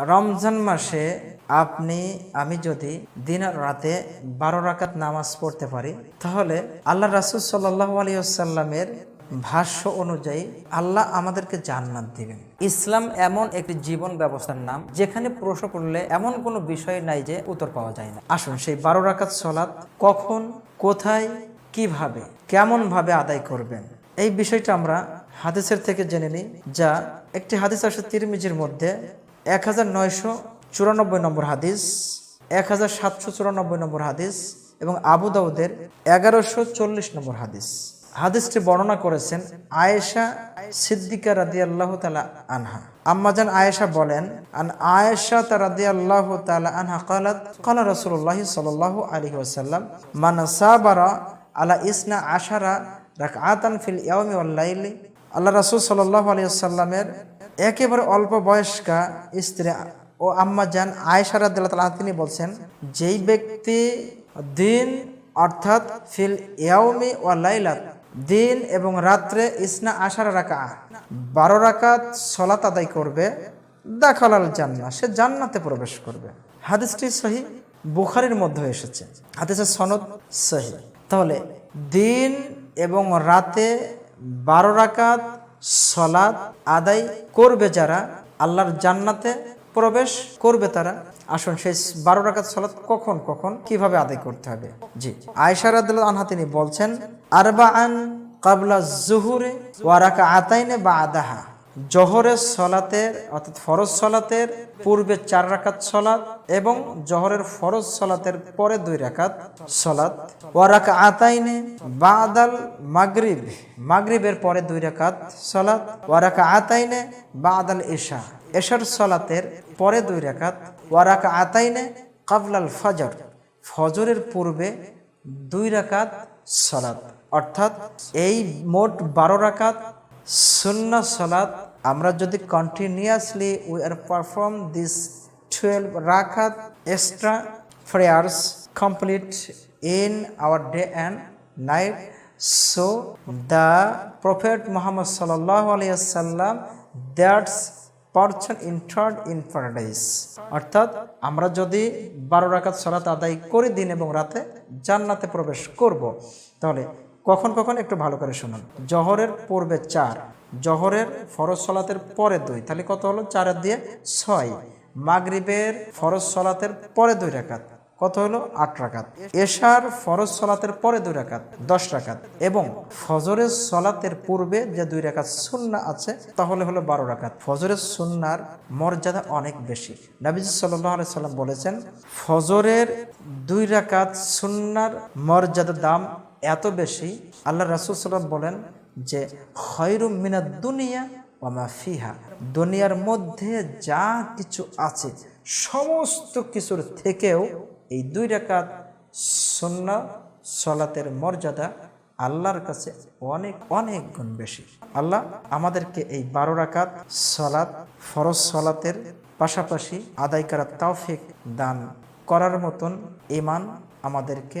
রমজান মাসে আপনি, আমি যদি দিন রাতে বারো রাকাত নামাজ পড়তে পারি, তাহলে আল্লাহ রাসুল সাল্লাহ আলিয়াল্লামের ভাষ্য অনুযায়ী আল্লাহ আমাদেরকে জান্নাত দিবেন। ইসলাম এমন একটি জীবন ব্যবস্থার নাম, যেখানে প্রশ্ন করলে এমন কোনো বিষয় নাই যে উত্তর পাওয়া যায় না। আসুন, সেই বারো রাকাত সলাৎ কখন, কোথায়, কীভাবে কেমন ভাবে আদায় করবেন? এই বিষয়টা আমরা হাদিসের থেকে জেনে নিই, যা একটি হাদিস আসে তিরমিজির মধ্যে এক হাজার নয়শো চুরানব্বই নম্বর হাদিস, এক হাজার সাতশো চুরানব্বই নম্বর হাদিস এবং আবু দাউদের এগারোশো চল্লিশ নম্বর হাদিস। হাদিসটি বর্ণনা করেছেন আয়েশা সিদ্দিকা রাদি আল্লাহ তালা আনহা আম্মাজান আয়েশা বলেন, আন আয়েশা তা রাদি আল্লাহ তালা আনহা কালাত, কালা রসুল্লাহ সাল্লাহ আলী ওসাল্লাম মান সাবারা আলা ইসনা আশারা রাক আতান ফিল ইয়ামি ওয়াল্লাইলি আল্লাহ রাসুল সাল্লাহ আলী সাল্লামের একেবারে অল্প বয়স্কা স্ত্রী ও আম্মা যান আয়েশা রাদিল্লাহ তালা তিনি বলছেন, যেই ব্যক্তি দিন অর্থাৎ ফিল ইয়াউমি ও লাইলাত, দিন এবং রাত্রে ইসনা আশারা রাকা বারো রাকাত সলাত আদায় করবে, দাখালাল জান্না সে জান্নাতে প্রবেশ করবে। হাদিসটি সহি বুখারির মধ্যে এসেছে। হাদিসের সনদ সহি। তাহলে দিন এবং রাতে বারো রাকাত সলাদ আদায় করবে যারা, আল্লাহর জান্নাতে প্রবেশ করবে তারা। আসুন সেই বারো রাকাত সলাৎ কখন কখন, কীভাবে আদায় করতে হবে? জি। আয়সার আনহা তিনি বলছেন আরবা আন কাবলা জুহুরে ওয়ারাকা আতাইনে বা আদাহা জহরের সলাতের, অর্থাৎ ফরজ সলাতের পূর্বে চার রাকাত সলাত এবং জহরের ফরজ সলাতের পরে দুই রাকাত সলাত। ওয়ারাকা আতাইনে বাদাল মাগরিব, মাগরিবের পরে দুই রাকাত সলাত। ওয়ারাকা আতাইনে বাদাল এশা এশার সলাতের পরে দুই রাকাত। ও ওয়ারাকা আতাইনে কাবলাল ফজর, ফজরের পূর্বে দুই রাকাত সলাত। অর্থাৎ এই মোট বারো রাকাত সুন্না সলাত, আমরা যদি continuously we are perform this twelve রাখাত extra prayers complete in our day and night so the prophet Muhammad সাল্লাহ আলিয়াল্লাম that's person entered in paradise অর্থাৎ আমরা যদি বারো রাকাত সলাত আদায় করি দিন এবং রাতে, জান্নাতে প্রবেশ করব। তাহলে কখন কখন একটু ভালো করে শুনুন। জহরের পূর্বে চার, জহরের ফরজ সলাতের পরে দুই, তাহলে কত হলো? চারের দিয়ে ছয়। মাগরিবের ফরজ সলাতের পরে দুই রাকাত, কত হলো? আট রাকাত। এশার ফরজ সলাতের পরে দুই রাকাত, দশ রাকাত। এবং ফজরের সলাতের পূর্বে যে দুই রাকাত সুন্না আছে, তাহলে হলো বারো রাকাত। ফজরের সুন্নার মর্যাদা অনেক বেশি। নাবিজ সাল্লাহ সাল্লাম বলেছেন, ফজরের দুই রাকাত সুন্নার মর্যাদা দাম এত বেশি আল্লাহ রাসুল সাল্লাম বলেন যে, খয়রুম মিনা দুনিয়া ওমা ফিহা। দুনিয়ার মধ্যে যা কিছু আছে, সমস্ত কিছুর থেকেও এই দুই রাকাত সন্না সলাতের মর্যাদা আল্লাহর কাছে অনেক অনেক গুণ বেশি। আল্লাহ আমাদেরকে এই বারো রাকাত সলাত, ফরজ সলাতের পাশাপাশি আদায় করার তৌফিক দান করার মতন ইমান আমাদেরকে